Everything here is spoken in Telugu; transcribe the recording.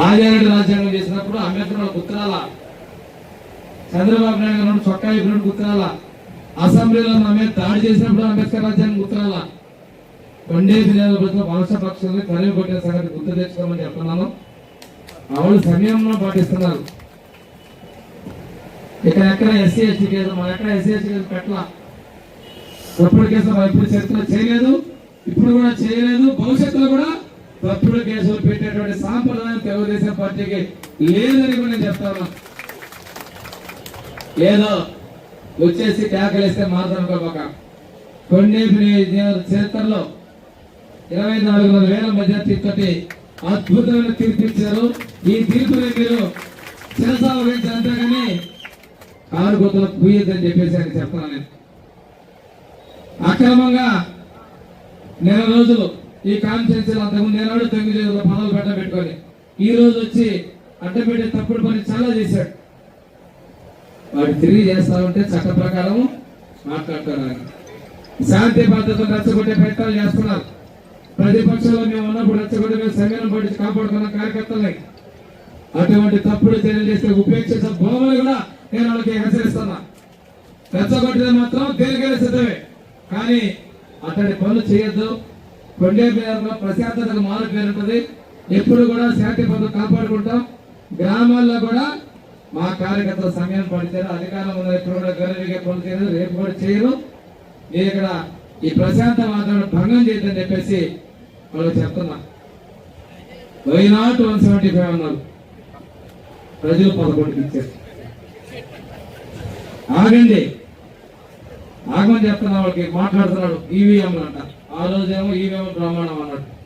రాజారెడ్డి రాజ్యాంగం చేసినప్పుడు అంబేద్కర్ వాళ్ళ గుర్తురాల చంద్రబాబు నాయుడు గారు చొక్కా ఇప్పుడు గుర్తురాల అసెంబ్లీలో నా దాడి చేసినప్పుడు అంబేద్కర్ రాజ్యాంగం గుర్తురాల కొండే ఫిర్యాదు వలస పక్షుల్ని తరిమి కొట్టిన సంగతి గుర్తు తెచ్చుకోమని చెప్తున్నాను ఆవిడ సమయంలో పాటిస్తున్నారు. ఇక్కడ ఎక్కడ ఎస్సీ ఎస్టీ కేసు మన ఎక్కడ ఎస్సీ ఎస్టీ కేసు పెట్టలా? తప్పుడు కేసులు మనం ఇప్పుడు చరిత్ర చేయలేదు ఇప్పుడు కూడా చేయలేదు. భవిష్యత్తులో కూడా తప్పుడు కేసులు పెట్టేటువంటి సాంప్రదాయం తెలుగుదేశం పార్టీకి లేదని కూడా నేను చెప్తాను ఏదో వచ్చేసి కేకలేస్తే మారుతానుకోబోక కొన్ని చరిత్రలో ఇరవై నాలుగు వేల మెజార్టీతోటి అద్భుతమైన తీర్పు ఇచ్చారు. ఈ తీర్పుని మీరు శిరసా కానీ కారు గుర్తులకు పూయద్దని చెప్పేసి ఆయన చెప్తాను నేను. అక్రమంగా నెల రోజులు ఈ కాన్ఫరెన్సీలో అంతకుముందు ఏనాడు తొమ్మిది రోజులు పదవులు పెట్ట పెట్టుకొని ఈ రోజు వచ్చి అడ్డపెట్టే తప్పుడు పని చాలా చేశాడు. వాడు తిరిగి చేస్తా ఉంటే చట్ట ప్రకారం మాట్లాడుతున్నారు శాంతి భద్రతను రచ్చగొట్టే ప్రయత్నాలు చేస్తున్నారు. ప్రతిపక్షంలో మేము ఉన్నప్పుడు రెచ్చగొట్టి మేము సంఘం పడి కాపాడుకున్న కార్యకర్తలే. అటువంటి తప్పుడు చర్యలు చేస్తే ఉపేక్షించిన భూములు కూడా నేను వాళ్ళకి హెచ్చరిస్తున్నా. రెచ్చగొట్టిన మాత్రం తేలికైన సిద్ధమే. కానీ అతడి పనులు చేయొద్దు. కొండే పేరులో ప్రశాంతతకు మారు పేరు ఉంటుంది ఎప్పుడు కూడా శాంతి పనులు కాపాడుకుంటాం. గ్రామాల్లో కూడా మా కార్యకర్తలు సమయం పడితే అధికారం ఉన్న ఎప్పుడు కూడా గౌరవిగా పనులు చేయరు రేపు కూడా చేయరు. నేను ఇక్కడ ఈ ప్రశాంత వాతావరణం భంగం చేయదని చెప్పేసి వాళ్ళకి చెప్తున్నా. Why not one seventy five అన్నారు. ప్రజలు పదకొండుకి ఇచ్చారు. ఆగండి. ఆగమని చెప్తున్నా వాళ్ళకి మాట్లాడుతున్నాడు ఈవీఎంలు అంట. ఆ రోజేమో ఈవీఎం బ్రహ్మాండం అన్నట్టు.